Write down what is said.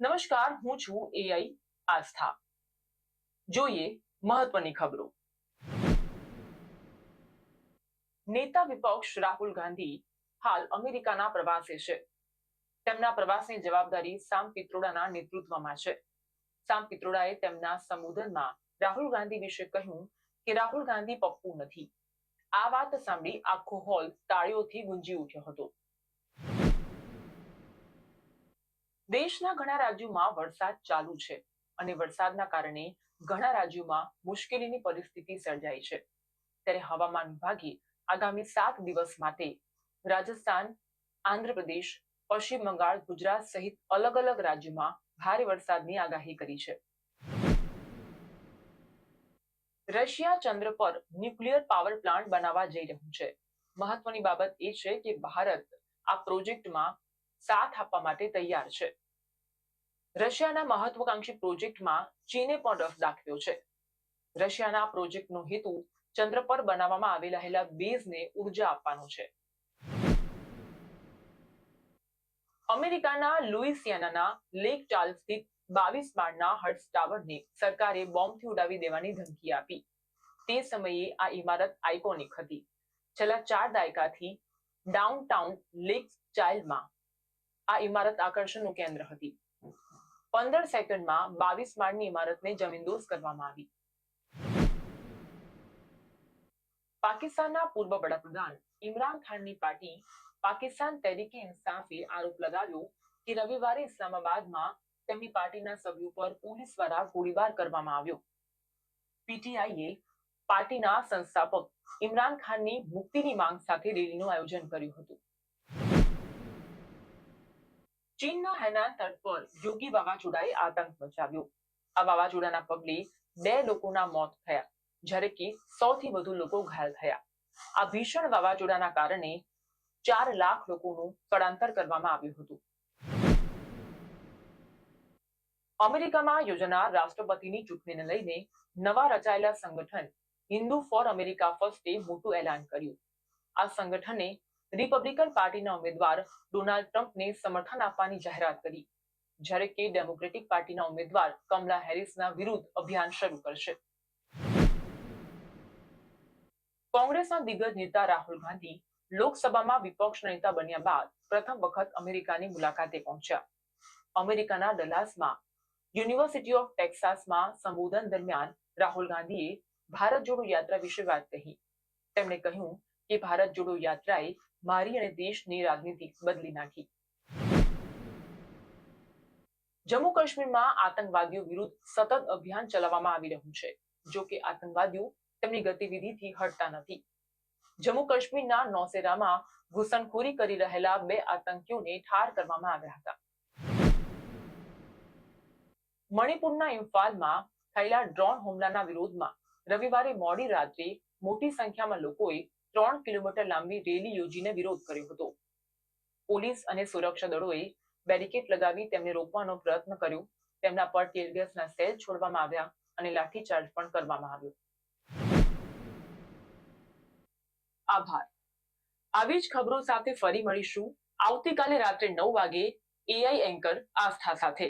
નમસ્કાર, હું છું એઆઈ આસ્થા. જોઈએ મહત્વની ખબરો. નેતા વિપક્ષ રાહુલ ગાંધી હાલ અમેરિકાના પ્રવાસે છે. તેમના પ્રવાસની જવાબદારી સામ પિત્રોડાના નેતૃત્વમાં છે. સામ પિત્રોડાએ તેમના સંબોધનમાં રાહુલ ગાંધી વિશે કહ્યું કે રાહુલ ગાંધી પપ્પુ નથી. આ વાત સાંભળી આખો હોલ તાળીઓથી ગુંજી ઉઠ્યો હતો. દેશના ઘણા રાજ્યોમાં વરસાદ ચાલુ છે અને વરસાદના કારણે ઘણા રાજ્યોમાં મુશ્કેલીની પરિસ્થિતિ સર્જાઈ છે. ત્યારે હવામાન વિભાગે આગામી સાત દિવસ માટે રાજસ્થાન, આંધ્રપ્રદેશ, પશ્ચિમ બંગાળ, ગુજરાત સહિત અલગ અલગ રાજ્યોમાં ભારે વરસાદની આગાહી કરી છે. રશિયા ચંદ્ર પર ન્યુક્લિયર પાવર પ્લાન્ટ બનાવવા જઈ રહ્યું છે. મહત્વની બાબત એ છે કે ભારત આ પ્રોજેક્ટમાં સાથ આપવા માટે તૈયાર છે. રશિયાના મહત્વકાંક્ષી પ્રોજેક્ટમાં ચીને પણ રસ દાખવ્યો છે. રશિયાના પ્રોજેક્ટનો હેતુ ચંદ્ર પર બનાવવામાં આવેલા રહેલા બેઝને ઊર્જા આપવાનો છે. અમેરિકાના લુઇસિયાનાના લેક ચાર્લ્સ સ્થિત બાવીસ માળના હર્ટ્સ ટાવરને સરકારે બોમ્બથી ઉડાવી દેવાની ધમકી આપી. તે સમયે આ ઇમારત આઇકોનિક હતી. છેલ્લા ચાર દાયકાથી ડાઉનટાઉન લેક ચાઇલ્ડમાં આ ઇમારત આકર્ષણનું કેન્દ્ર હતી. પંદર સેકન્ડમાં બાવીસ માળની ઇમારતને જમીનદોઝ કરવામાં આવી. પાકિસ્તાનના પૂર્વ વડાપ્રધાન ઇમરાન ખાનની પાર્ટી પાકિસ્તાન તરીકે ઇન્સાફે આરોપ લગાવ્યો કે રવિવારે ઇસ્લામાબાદમાં તેમની પાર્ટીના સભ્યો પર પોલીસ દ્વારા ગોળીબાર કરવામાં આવ્યો. પીટીઆઈએ પાર્ટીના સંસ્થાપક ઇમરાન ખાનની મુક્તિની માંગ સાથે રેલીનું આયોજન કર્યું હતું. ચીનના હેનાન તટ પર યોગી વાવાઝોડાએ આતંક મચાવ્યો. આ વાવાઝોડાના પગલે બે લોકોના મોત થયા, જ્યારે કે સૌથી વધુ લોકો ઘાયલ થયા. આ ભીષણ વાવાઝોડાના કારણે ચાર લાખ લોકોનું સ્થળાંતર કરવામાં આવ્યું હતું. અમેરિકામાં યોજનાર રાષ્ટ્રપતિની ચૂંટણીને લઈને નવા રચાયેલા સંગઠન હિન્દુ ફોર અમેરિકા ફર્સ્ટે મોટું એલાન કર્યું. આ સંગઠને રિપબ્લિકન પાર્ટીના ઉમેદવાર ડોનાલ્ડ ટ્રમ્પને સમર્થન આપવાની જાહેરાત કરી. જ્યારે કે ડેમોક્રેટિક પાર્ટીના ઉમેદવાર કમલા હેરિસના વિરુદ્ધ અભિયાન શરૂ કરશે. કોંગ્રેસના દિગ્ગજ નેતા રાહુલ ગાંધી લોકસભામાં વિપક્ષ નેતા બન્યા બાદ પ્રથમ વખત અમેરિકાની મુલાકાતે પહોંચ્યા. અમેરિકાના ડલાસમાં, યુનિવર્સિટી ઓફ ટેક્સાસમાં સંબોધન દરમિયાન રાહુલ ગાંધીએ ભારત જોડો યાત્રા વિશે વાત કહી. તેમણે કહ્યું કે ભારત જોડો યાત્રાએ મારી અને દેશની રાજનીતિ બદલી નાખી. જમ્મુ કાશ્મીરમાં આતંકવાદીઓ વિરુદ્ધ સતત અભિયાન ચલાવવામાં આવી રહ્યું છે. જો કે આતંકવાદીઓ તેમની ગતિવિધિથી હટતા નથી. જમ્મુ કાશ્મીરના નોસેરામાં ઘૂસણખોરી કરી રહેલા બે આતંકીઓને ઠાર કરવામાં આવ્યા હતા. મણિપુરના ઇમ્ફાલમાં થયેલા ડ્રોન હુમલાના વિરોધમાં રવિવારે મોડી રાત્રે મોટી સંખ્યામાં લોકોએ ત્રણ કિલોમીટર લાંબી રેલી યોજીને વિરોધ કર્યો હતો. પોલીસ અને સુરક્ષા દળોએ બેરિકેડ લગાવી તેમને રોકવાનો પ્રયત્ન કર્યો. તેમના પર ટીયરગેસના સેલ છોડવામાં આવ્યા અને લાઠીચાર્જ પણ કરવામાં આવ્યો. આભાર. આવી જ ખબરો સાથે ફરી મળીશું. આવતીકાલે રાત્રે નવ વાગે એઆઈ એન્કર આસ્થા સાથે.